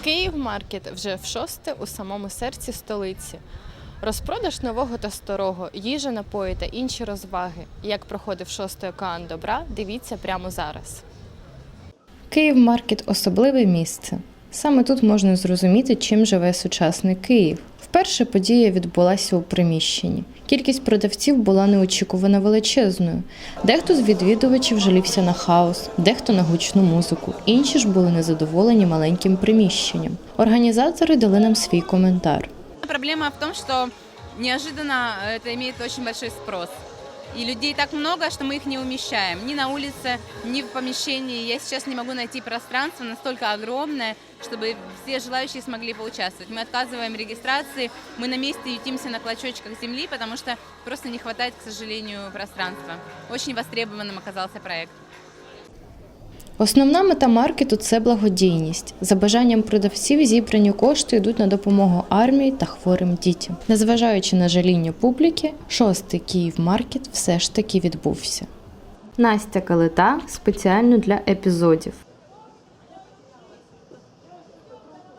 Київ Маркет вже в шосте у самому серці столиці. Розпродаж нового та старого, їжа, напої та інші розваги. Як проходив шостий океан добра, дивіться прямо зараз. Київ Маркет особливе місце. Саме тут можна зрозуміти, чим живе сучасний Київ. Вперше подія відбулася у приміщенні. Кількість продавців була неочікувано величезною. Дехто з відвідувачів жалівся на хаос, дехто на гучну музику, інші ж були незадоволені маленьким приміщенням. Організатори дали нам свій коментар. Проблема в тому, що неожиданно це має дуже великий спрос. И людей так много, что мы их не умещаем. Ни на улице, ни в помещении. Я сейчас не могу найти пространство настолько огромное, чтобы все желающие смогли поучаствовать. Мы отказываем регистрации, мы на месте ютимся на клочочках земли, потому что просто не хватает, к сожалению, пространства. Очень востребованным оказался проект. Основна мета маркету це благодійність. За бажанням продавців зібрані кошти йдуть на допомогу армії та хворим дітям. Незважаючи на жаління публіки, шостий Київ Маркет все ж таки відбувся. Настя Калита спеціально для епізодів.